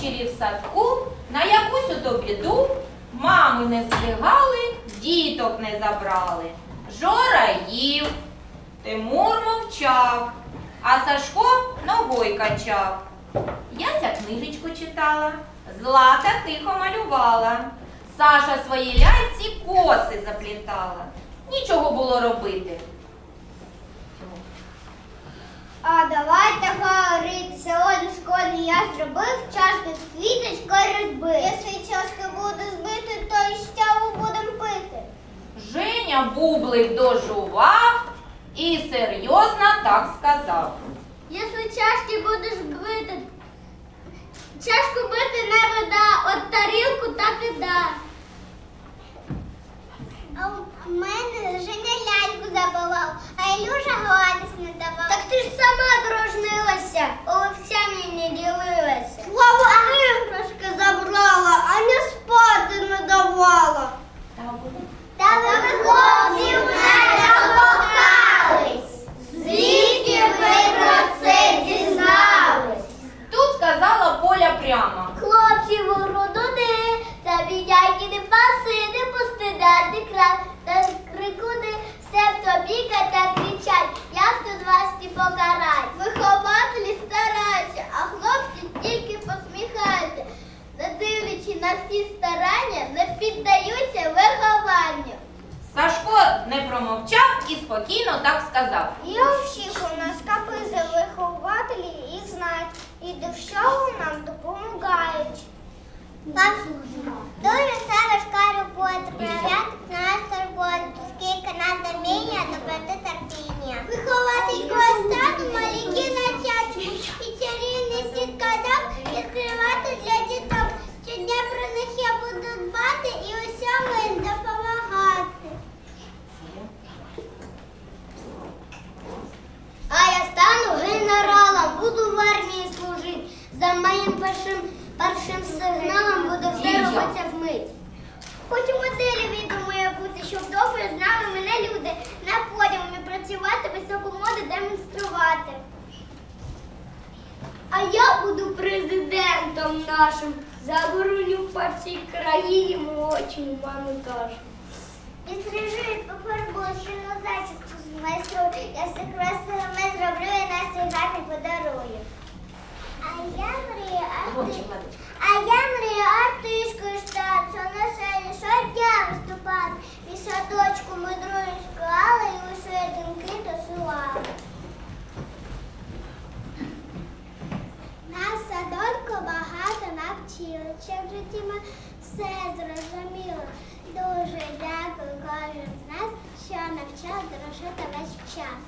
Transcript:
Ввечері в садку на якусь ото біду мами не встигали, діток не забрали. Жора їв, Тимур мовчав, а Сашко ногой качав. Яся книжечку читала, Злата тихо малювала. Саша своїй ляйці коси заплітала. Нічого було робити. Я зробив чашки з квіточкою розбив. Якщо чашки буду збити, то і щаву будемо пити. Женя бублик дожував і серйозно так сказав. Якщо чашки будеш бити, чашку бити не вода, от тарілку так і да. А у мене Женя ляльку забивав, а Ілюша гладіс не давав. Так ти ж сама дружнилася, овцями не ділилася. Спокійно так сказав. Я всіх у нас капизи вихователі і знають, і до всього нам допомагають. Дуже це важка робота, проявляти нас роботу, скільки нам терпіння, доброти терпіння. Першим, першим сигналом буде все робиться вмить. Хочу моделі відомою бути, щоб добре знали мене люди. На подіумі працювати, високу моду демонструвати. А я буду президентом нашим. Забороню по всій країні молодшому маму кажу. Підстрижують пофарбую, шину зайчику змайструю. Я все красиве зроблю і Насті гарний подарую. А я А я мрію артишкою стати, на сцені щодня виступати. І садочку ми дружно склали, і усе думки досилали. Нас садочку багато навчили, чи в житті ми все зрозуміли. Дуже дякую кожен з нас, що навчав дорожити весь час.